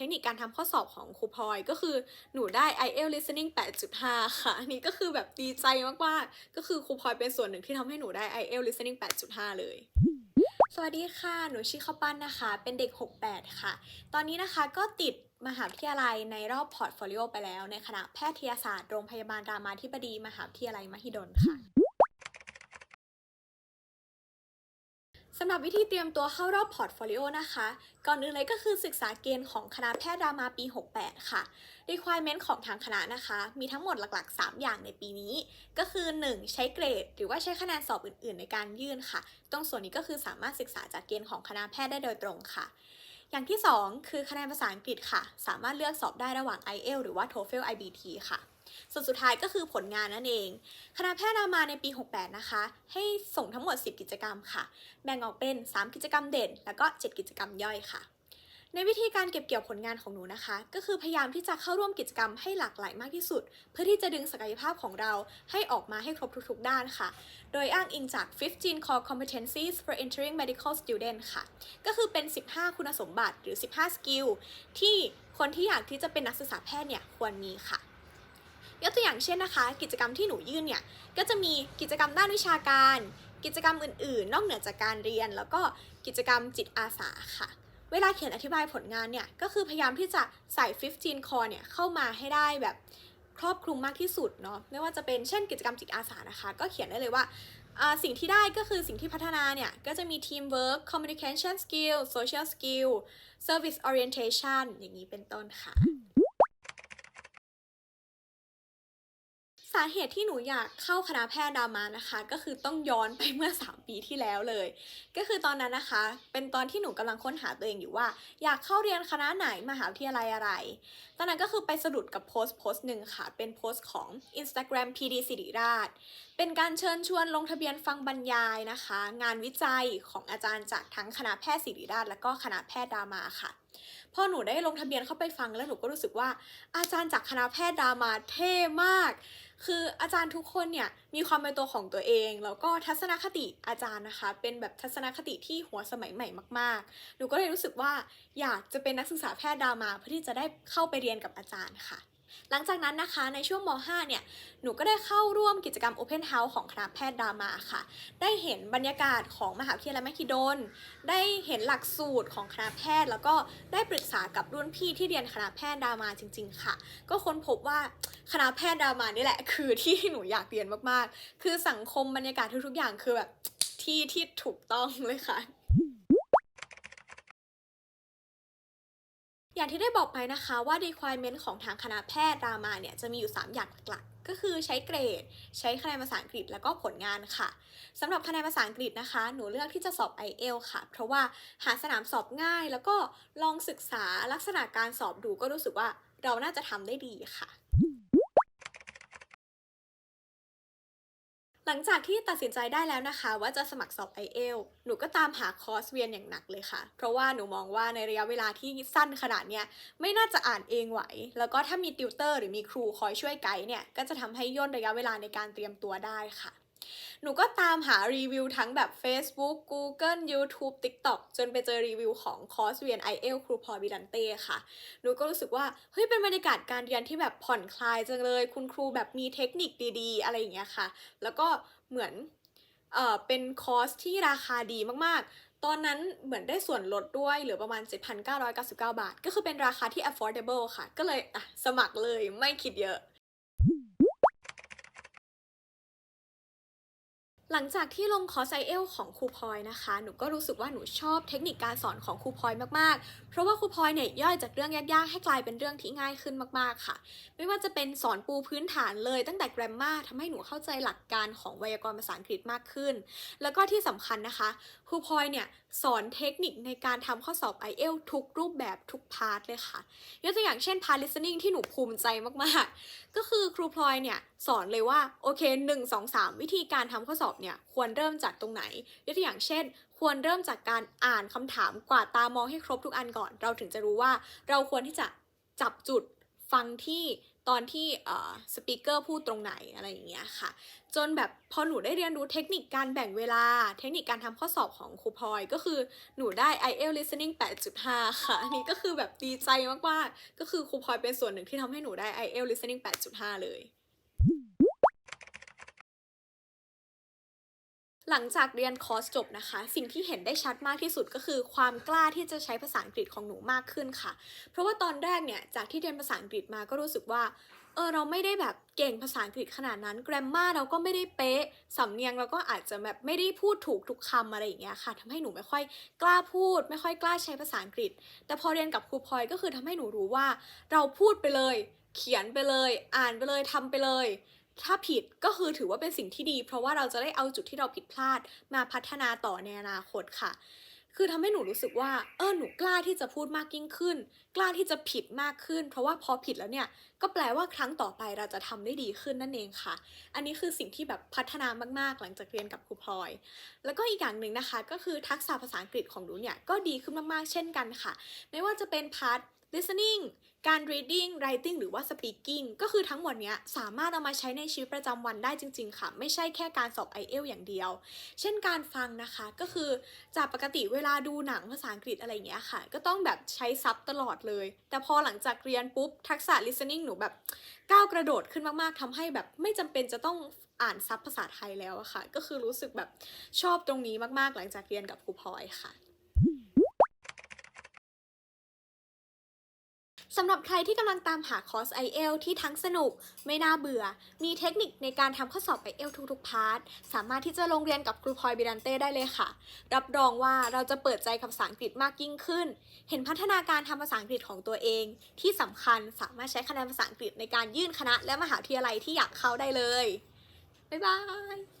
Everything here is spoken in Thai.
ทคนิคการทำข้อสอบของครูพลอยก็คือหนูได้ IELTS listening 8.5 ค่ะ อันนี้ก็คือแบบดีใจมากๆ ก็คือครูพลอยเป็นส่วนหนึ่งที่ทำให้หนูได้ IELTS listening 8.5 เลยสวัสดีค่ะ หนูชื่อข้าปั้นนะคะ เป็นเด็ก 68 ค่ะ ตอนนี้นะคะก็ติดมหาวิทยาลัยในรอบพอร์ตโฟลิโอไปแล้ว ในคณะแพทยศาสตร์โรงพยาบาลรามาธิบดี มหาวิทยาลัยมหิดลค่ะ สำหรับวิธีเตรียมตัวเข้ารอบพอร์ตโฟลิโอนะคะ ก่อนอื่นเลยก็คือศึกษาเกณฑ์ของคณะแพทย์รามาปี 68 ค่ะ requirement ของทางคณะนะคะ มีทั้งหมดหลักๆ 3 อย่างในปีนี้ ก็คือ 1. ใช้เกรด หรือว่าใช้คะแนนสอบอื่น ๆ ในการยื่นค่ะ ตรงส่วนนี้ก็คือสามารถศึกษาจากเกณฑ์ของคณะแพทย์ได้โดยตรงค่ะ อย่างที่ 2 คือคะแนนภาษาอังกฤษค่ะ สามารถเลือกสอบได้ระหว่าง IELTS หรือว่า TOEFL IBT ค่ะ ส่วนสุดท้ายก็คือผลงานนั่นเอง คณะแพทย์รามาในปี 68 นะคะ ให้ส่งทั้งหมด 10 กิจกรรมค่ะ แบ่งออกเป็น 3 กิจกรรมเด่น แล้วก็ 7 กิจกรรมย่อยค่ะ ในวิธีการเก็บเกี่ยวผลงานของหนูนะคะ ก็คือพยายามที่จะเข้าร่วมกิจกรรมให้หลากหลายมากที่สุด เพื่อที่จะดึงศักยภาพของเราให้ออกมาให้ครบทุกๆ ด้านค่ะ โดยอ้างอิงจาก 15 core competencies for entering medical student ค่ะ ก็คือเป็น 15 คุณสมบัติหรือ 15 สกิลที่คนที่อยากที่จะเป็นนักศึกษาแพทย์เนี่ยควรมีค่ะยกตัวอย่างเช่นนะคะ กิจกรรมที่หนูยื่นเนี่ยก็จะมีกิจกรรมด้านวิชาการ กิจกรรมอื่นๆ นอกเหนือจากการเรียน แล้วก็กิจกรรมจิตอาสาค่ะ เวลาเขียนอธิบายผลงานเนี่ย ก็คือพยายามที่จะใส่ 15 core เนี่ย เข้ามาให้ได้แบบครอบคลุมมากที่สุดเนาะไม่ว่าจะเป็นเช่นกิจกรรมจิตอาสานะคะ ก็เขียนได้เลยว่าสิ่งที่ได้ก็คือสิ่งที่พัฒนาเนี่ย ก็จะมี teamwork communication skill social skill service orientation อย่างนี้เป็นต้นค่ะ สาเหตุที่หนูอยากเข้าคณะแพทย์รามานะคะ ก็คือต้องย้อนไปเมื่อ 3 ปีที่แล้วเลย ก็คือตอนนั้นนะคะ เป็นตอนที่หนูกำลังค้นหาตัวเองอยู่ว่า อยากเข้าเรียนคณะไหนมหาวิทยาลัยอะไร ตอนนั้นก็คือไปสะดุดกับโพสต์โพสต์หนึ่งค่ะ เป็นโพสต์ของ Instagram PD สิริราช เป็นการเชิญชวนลงทะเบียนฟังบรรยายนะคะ งานวิจัยของอาจารย์จากทั้งคณะแพทย์ศิริราช และก็คณะแพทย์รามาค่ะพอหนูได้ลงทะเบียนเข้าไปฟังแล้วหนูก็รู้สึกว่า อาจารย์จากคณะแพทย์รามาเท่มาก คืออาจารย์ทุกคนเนี่ยมีความเป็นตัวของตัวเอง แล้วก็ทัศนคติอาจารย์นะคะ เป็นแบบทัศนคติที่หัวสมัยใหม่มากๆ หนูก็เลยรู้สึกว่าอยากจะเป็นนักศึกษาแพทย์รามาเพื่อที่จะได้เข้าไปเรียนกับอาจารย์ค่ะ หลังจากนั้นนะคะในช่วงม .5 เนี่ย หนูก็ได้เข้าร่วมกิจกรรม Open House ของคณะแพทย์รามาค่ะ ได้เห็นบรรยากาศของมหาวิทยาลัยมหิดล ได้เห็นหลักสูตรของคณะแพทย์ แล้วก็ได้ปรึกษากับรุ่นพี่ที่เรียนคณะแพทย์รามาจริง ๆ ค่ะ ก็ค้นพบว่า คณะแพทย์รามานี่แหละ คือที่หนูอยากเรียนมากๆ คือสังคมบรรยากาศทุกๆ อย่างคือแบบที่ที่ถูกต้องเลยค่ะอย่างที่ได้บอกไปนะคะว่า requirement ของทางคณะแพทย์รามาเนี่ยจะมีอยู่ 3 อย่างหลักๆ ก็คือใช้เกรด ใช้คะแนนภาษาอังกฤษแล้วก็ผลงานค่ะสำหรับคะแนนภาษาอังกฤษนะคะ หนูเลือกที่จะสอบ IELTS ค่ะ เพราะว่าหาสนามสอบง่าย แล้วก็ลองศึกษาลักษณะการสอบดูก็รู้สึกว่าเราน่าจะทำได้ดีค่ะ หลังจากที่ตัดสินใจได้แล้วนะคะ ว่าจะสมัครสอบ i อเอลหนูก็ตามหาคอร์สเรียนอย่างหนักเลยค่ะ เพราะว่าหนูมองว่าในระยะเวลาที่สั้นขนาดเนี้ยไม่น่าจะอ่านเองไหว แล้วก็ถ้ามีติวเตอร์หรือมีครูคอยช่วยไกด์เนี่ยก็จะทำให้ย่นระยะเวลาในการเตรียมตัวได้ค่ะ หนูก็ตามหารีวิวทั้งแบบ Facebook Google YouTube TikTok จนไปเจอรีวิวของคอร์สเรียน IELTS ครูพอบิลันเต้ค่ะ หนูก็รู้สึกว่า เฮ้ย เป็นบรรยากาศการเรียนที่แบบผ่อนคลายจังเลย คุณครูแบบมีเทคนิคดีๆ อะไรอย่างเงี้ยค่ะ แล้วก็เหมือนเอ่อเป็นคอร์สที่ราคาดีมากๆ ตอนนั้นเหมือนได้ส่วนลดด้วยเหลือประมาณ 7,999 บาท ก็คือเป็นราคาที่ affordable ค่ะ ก็เลยอะสมัครเลยไม่คิดเยอะ หลังจากที่ลงคอร์สไอเอลของครูพลอยนะคะ หนูก็รู้สึกว่าหนูชอบเทคนิคการสอนของครูพลอยมากๆ เพราะว่าครูพลอยเนี่ยย่อยจากเรื่องยากๆให้กลายเป็นเรื่องที่ง่ายขึ้นมากๆค่ะ ไม่ว่าจะเป็นสอนปูพื้นฐานเลยตั้งแต่แกรมมาทำให้หนูเข้าใจหลักการของไวยากรณ์ภาษาอังกฤษมากขึ้น แล้วก็ที่สำคัญนะคะ ครูพลอยเนี่ยสอนเทคนิคในการทำข้อสอบ i อเอลทุกรูปแบบทุกพาร์ทเลยค่ะยกตัวอย่างเช่น part listening ที่หนูภูมิใจมากๆ ก็คือครูพลอยเนี่ยสอนเลยว่าโอเค 1 2 3 วิธีการทำข้อสอบเนี่ยควรเริ่มจากตรงไหนยกตัวอย่างเช่น ควรเริ่มจากการอ่านคำถามกวาดตามองให้ครบทุกอันก่อน เราถึงจะรู้ว่าเราควรที่จะจับจุดฟังที่ ตอนที่เอ่อสปีกเกอร์พูดตรงไหนอะไรอย่างเงี้ยค่ะ จนแบบพอหนูได้เรียนรู้เทคนิคการแบ่งเวลา เทคนิคการทำข้อสอบของครูพลอยก็คือหนูได้ IELTS listening 8.5 ค่ะ อันนี้ก็คือแบบดีใจมากๆ ก็คือครูพลอยเป็นส่วนหนึ่งที่ทำให้หนูได้ IELTS listening 8.5 เลย หลังจากเรียนคอร์สจบนะคะ สิ่งที่เห็นได้ชัดมากที่สุดก็คือ ความกล้าที่จะใช้ภาษาอังกฤษของหนูมากขึ้นค่ะ เพราะว่าตอนแรกเนี่ยจากที่เรียนภาษาอังกฤษมาก็รู้สึกว่าเออเราไม่ได้แบบเก่งภาษาอังกฤษขนาดนั้น แกรมมาเราก็ไม่ได้เป๊ะ สำเนียงเราก็อาจจะแบบไม่ได้พูดถูกทุกคำอะไรอย่างเงี้ยค่ะทำให้หนูไม่ค่อยกล้าพูด ไม่ค่อยกล้าใช้ภาษาอังกฤษ แต่พอเรียนกับครูพลอยก็คือทำให้หนูรู้ว่า เราพูดไปเลย เขียนไปเลย อ่านไปเลยทำไปเลย ถ้าผิดก็คือถือว่าเป็นสิ่งที่ดี เพราะว่าเราจะได้เอาจุดที่เราผิดพลาดมาพัฒนาต่อในอนาคตค่ะ คือทำให้หนูรู้สึกว่า เออหนูกล้าที่จะพูดมากยิ่งขึ้น กล้าที่จะผิดมากขึ้น เพราะว่าพอผิดแล้วเนี่ย ก็แปลว่าครั้งต่อไปเราจะทำได้ดีขึ้นนั่นเองค่ะ อันนี้คือสิ่งที่แบบพัฒนามากๆ หลังจากเรียนกับครูพลอย แล้วก็อีกอย่างหนึ่งนะคะ ก็คือทักษะภาษาอังกฤษของหนูเนี่ยก็ดีขึ้นมากๆ เช่นกันค่ะ ไม่ว่าจะเป็นพาร์ท listening การ reading writing หรือว่า speaking ก็คือทั้งหมดเนี้ยสามารถเอามาใช้ในชีวิตประจำวันได้จริง ๆ ค่ะ ไม่ใช่แค่การสอบ IELTS อย่างเดียว เช่นการฟังนะคะก็คือจากปกติเวลาดูหนังภาษาอังกฤษอะไรอย่างเงี้ยค่ะ ก็ต้องแบบใช้ซับตลอดเลย แต่พอหลังจากเรียนปุ๊บ ทักษะ listening หนูแบบก้าวกระโดดขึ้นมากๆทำให้แบบไม่จำเป็นจะต้องอ่านซับภาษาไทยแล้วอะค่ะ ก็คือรู้สึกแบบชอบตรงนี้มากๆ หลังจากเรียนกับครูพลอยค่ะ สำหรับใครที่กำลังตามหาคอร์ส IEL ที่ทั้งสนุก ไม่น่าเบื่อ มีเทคนิคในการทำข้อสอบ IELTS ทุกๆพาร์ท สามารถที่จะลงเรียนกับครูพลอยบิดันเต้ได้เลยค่ะ รับรองว่าเราจะเปิดใจกับภาษาอังกฤษมากยิ่งขึ้น เห็นพัฒนาการทำภาษาอังกฤษของตัวเอง ที่สำคัญสามารถใช้คะแนนภาษาอังกฤษในการยื่นคณะ และมหาวิทยาลัยที่อยากเข้าได้เลยบ๊ายบาย